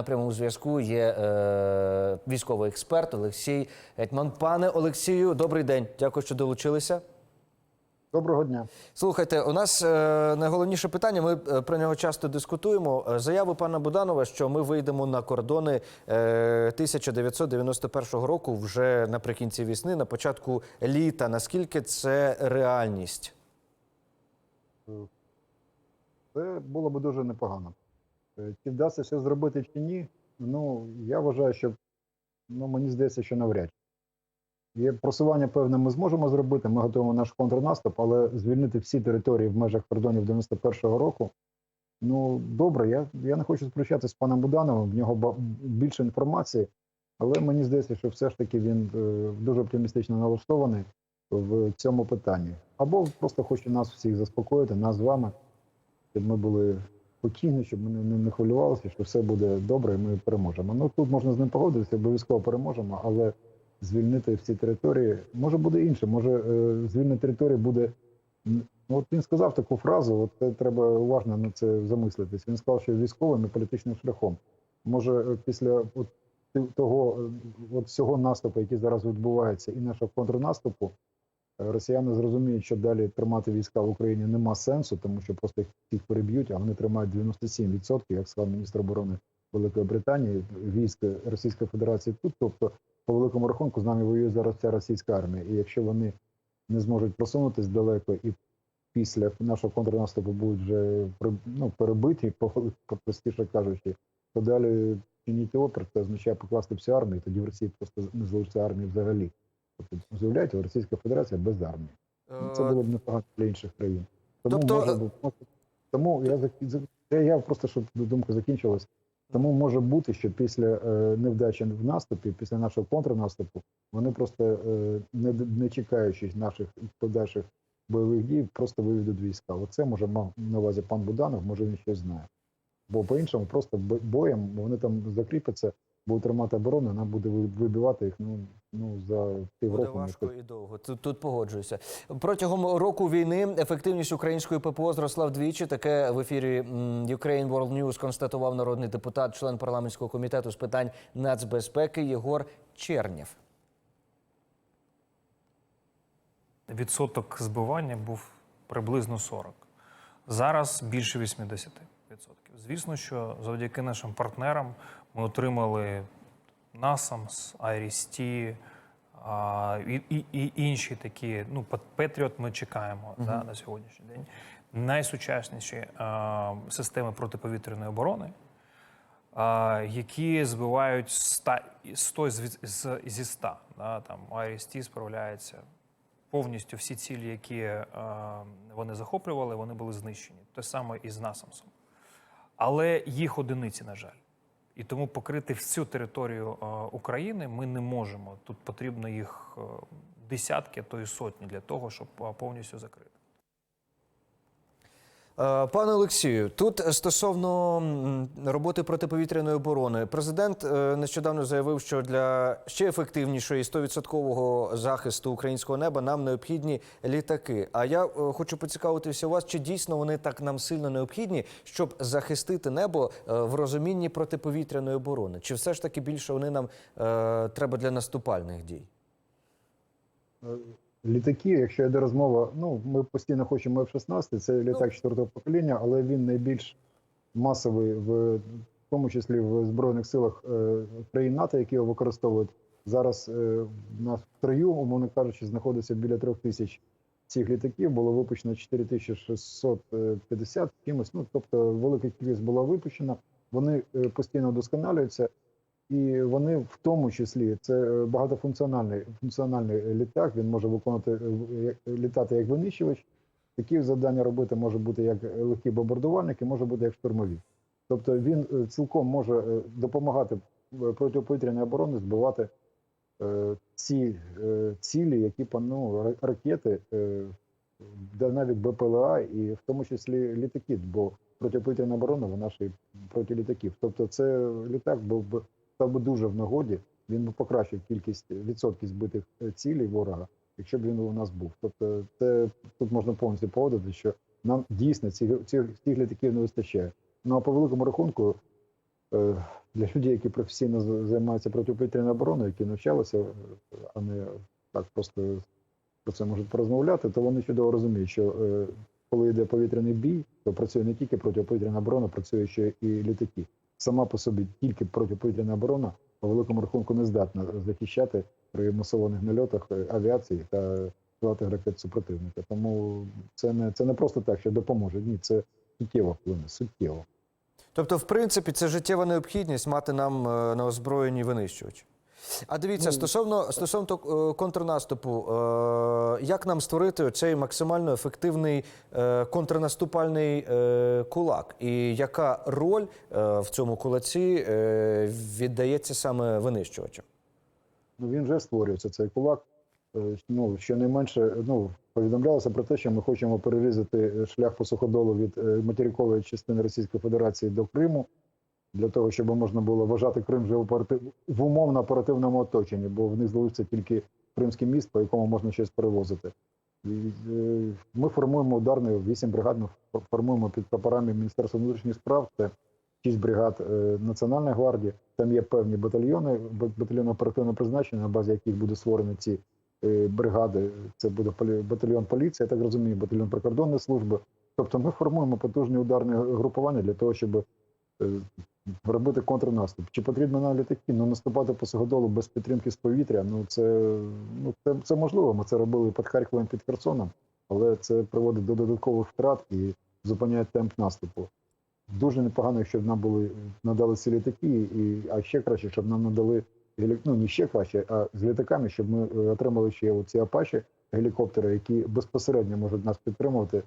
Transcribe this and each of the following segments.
на прямому зв'язку є е, військовий експерт Олексій Гетьман. Пане Олексію, добрий день. Дякую, що долучилися. Доброго дня. Слухайте, у нас е, найголовніше питання. Ми е, про нього часто дискутуємо. Е, Заяви пана Буданова, що ми вийдемо на кордони е, 1991 року, вже наприкінці весни, на початку літа. Наскільки це реальність? Це було б дуже непогано. Е, Чи вдасться це зробити чи ні? Ну, я вважаю, що ну, мені здається, що навряд. Є просування певне ми зможемо зробити. Ми готуємо наш контрнаступ, але звільнити всі території в межах кордонів 91-го року. Ну, добре, я, я не хочу сперечатися з паном Будановим, в нього більше інформації, але мені здається, що все ж таки він е, дуже оптимістично налаштований в цьому питанні. Або просто хоче нас всіх заспокоїти, нас з вами, щоб ми були спокійні, щоб ми не, хвилювалися, що все буде добре, і ми переможемо. Ну тут можна з ним погодитися, обов'язково переможемо, але звільнити всі території може буде інше. Може е, звільнення території буде. Ну, от він сказав таку фразу, от це треба уважно на це замислитись. Він сказав, що військовим і політичним шляхом. Може, е, після от того е, от всього наступу, який зараз відбувається, і нашого контрнаступу, росіяни зрозуміють, що далі тримати війська в Україні нема сенсу, тому що просто їх переб'ють, а вони тримають 97%, як сказав міністр оборони Великої Британії, військ Російської Федерації тут. Тобто, по великому рахунку, з нами воює зараз ця російська армія. І якщо вони не зможуть просунутись далеко і після нашого контрнаступу будуть вже ну, перебиті, простіше кажучи, то далі чинити опір, це означає покласти всю армію, тоді в Росії просто не залишиться армії взагалі. Тобто, уявляєте, Російська Федерація без армії. Ну, Це було б непогано для інших країн. Тому Тобто, може бу- може- тому я я, просто щоб думка закінчилась. Тому може бути, що після е, невдачі в наступі, після нашого контрнаступу, вони просто е, не, не чекаючи наших подальших бойових дій, просто виведуть війська. Оце може мав на увазі пан Буданов, може він щось знає. Бо по-іншому просто бо- боєм вони там закріпляться, будуть тримати оборону, вона буде вибивати їх ну, ну за Буде півроку. важко і довго. Тут, тут погоджуюся. Протягом року війни ефективність української ППО зросла вдвічі. Таке в ефірі Ukraine World News констатував народний депутат, член парламентського комітету з питань нацбезпеки Єгор Чернєв. відсоток збивання був приблизно 40. Зараз більше 80%. Звісно, що завдяки нашим партнерам ми отримали NASAMS, IRIS-T, і, і, і інші такі. Ну, Петріот ми чекаємо да, на сьогоднішній день. Найсучасніші а, системи протиповітряної оборони, а, які збивають 100, 100 з- з- зі 100. Да, там IRIS-T справляється повністю всі цілі, які е, вони захоплювали, вони були знищені. Те саме і з Насамсом. Але їх одиниці, на жаль. І тому покрити всю територію е, України ми не можемо. Тут потрібно їх е, десятки, а то і сотні для того, щоб е, повністю закрити. Е, Пане Олексію, тут стосовно роботи протиповітряної оборони, президент е, нещодавно заявив, що для ще ефективнішої 100% захисту українського неба нам необхідні літаки. А я е, хочу поцікавитися у вас, чи дійсно вони так нам сильно необхідні, щоб захистити небо в розумінні протиповітряної оборони? Чи все ж таки більше вони нам треба для наступальних дій? Літаки, якщо йде розмова, ну ми постійно хочемо F-16, це літак четвертого покоління, але він найбільш масовий, в тому числі в Збройних силах е, країн НАТО, які його використовують. Зараз е, нас в строю, умовно кажучи, знаходиться біля трьох тисяч цих літаків. Було випущено 4650 кимось. Ну тобто велика кількість була випущена. Вони е, постійно вдосконалюються. І вони в тому числі це е, багатофункціональний функціональний літак. Він може виконувати е, літати як винищувач. Такі завдання робити може бути як легкі бомбардувальники, може бути як штурмові. Тобто він е, цілком може допомагати протиповітряній обороні збивати ці цілі, які ну, ракети, е, да навіть БПЛА, і в тому числі літаки, бо протиповітряна оборона вона ж і проти літаків. Тобто, це літак був би став дуже в нагоді. Він би покращив кількість відсотків збитих е, цілей ворога, якщо б він у нас був. Тобто, це тут можна повністю погодити, що нам дійсно цих, цих, цих літаків не вистачає. Ну а по великому рахунку, е, для людей, які професійно займаються протиповітряною обороною, які навчалися, е, а не так просто про це можуть порозмовляти, то вони чудово розуміють, що е, коли йде повітряний бій, то працює не тільки протиповітряна оборона, працює ще і літаки. Сама по собі тільки протиповітряна оборона по великому рахунку не здатна захищати при масованих нальотах е, авіації та крилатих ракет супротивника. Тому це не це не просто так, що допоможе. Ні, це суттєво вплине, суттєво. Тобто, в принципі, це життєва необхідність мати нам е, на озброєнні винищувачі. А дивіться, Ну, стосовно стосовно е, контрнаступу, е, як нам створити цей максимально ефективний е, контрнаступальний кулак? І яка роль в цьому кулаці віддається саме винищувачам? Ну він вже створюється цей кулак. Ну щонайменше ну повідомлялося про те, що ми хочемо перерізати шлях по суходолу від материкової частини Російської Федерації до Криму для того, щоб можна було вважати Крим вже оператив... в умовно оперативному оточенні, бо в них залишиться тільки Кримський міст, по якому можна щось перевозити. Е, Ми формуємо ударний вісім бригад. Ми формуємо під прапорами Міністерства внутрішніх справ. Це шість бригад е, Національної гвардії. Там є певні батальйони, бат- батальйони оперативного призначення, на базі яких буде створені ці е, бригади. Це буде батальйон поліції, я так розумію, батальйон прикордонної служби. Тобто ми формуємо потужні ударні групування для того, щоб робити контрнаступ. Чи потрібно нам літаки? Ну наступати по суходолу без підтримки з повітря. Ну це ну це, це можливо. Ми це робили під Харковом, під Херсоном, але це приводить до додаткових втрат і зупиняє темп наступу. Дуже непогано, якщо б нам були надали ці літаки, і а ще краще, щоб нам надали ну не ще краще, а з літаками, щоб ми е, отримали ще ці апаші гелікоптери, які безпосередньо можуть нас підтримувати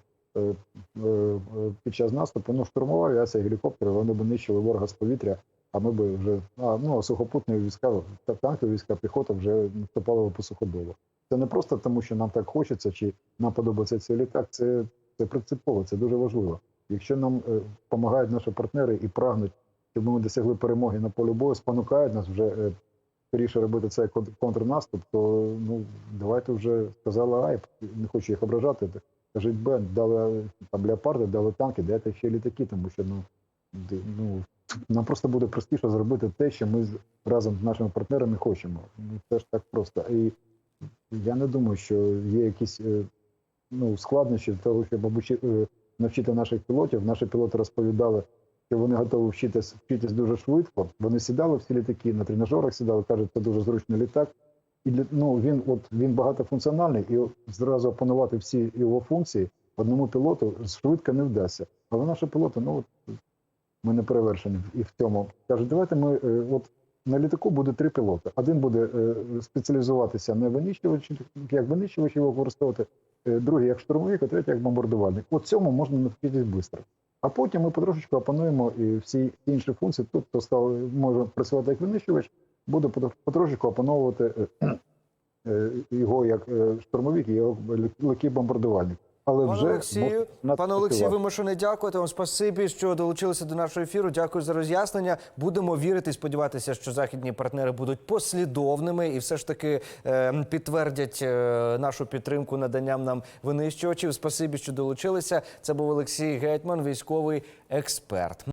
під час наступу. Ну, штурмова авіація, гелікоптери, вони б нищили ворога з повітря, а ми б вже а, ну, сухопутні війська, та- танкові війська, піхота вже наступали б по суходолу. Це не просто тому, що нам так хочеться, чи нам подобається цей літак. Це, це принципово, це дуже важливо. Якщо нам е, допомагають наші партнери і прагнуть, щоб ми досягли перемоги на полі бою, спонукають нас вже е, скоріше робити цей кон- контрнаступ, то ну давайте вже сказали ай, не хочу їх ображати. Кажуть, Б, дали там леопарди, дали танки, дайте ще літаки, тому що ну, ну нам просто буде простіше зробити те, що ми разом з нашими партнерами хочемо. Ну це ж так просто. І я не думаю, що є якісь е, ну, складнощі в того, щоб обучи, е, навчити наших пілотів. Наші пілоти розповідали, що вони готові вчитись, вчитись дуже швидко. Вони сідали в ці літаки, на тренажерах сідали, кажуть, це дуже зручний літак. І ну, він, от, він багатофункціональний, і зразу опанувати всі його функції одному пілоту швидко не вдасться. Але наші пілоти, ну от ми не перевершені і в цьому. Кажуть, давайте ми е, от на літаку буде три пілоти. Один буде е, спеціалізуватися на винищувачі, як винищувач його використовувати, е, другий як штурмовик, а третій як бомбардувальник. От цьому можна навчитись швидко. А потім ми потрошечку опануємо і всі інші функції. Тут хто став може працювати як винищувач, буде потро- потрошечку опановувати е, е, його як е, штурмовик і його легкий бомбардувальник. Але Пане вже Олексію, пане Олексію, вимушений дякувати вам. Спасибі, що долучилися до нашого ефіру. Дякую за роз'яснення. Будемо вірити, і сподіватися, що західні партнери будуть послідовними і все ж таки е, підтвердять е, нашу підтримку наданням нам винищувачів. Спасибі, що долучилися. Це був Олексій Гетьман, військовий експерт.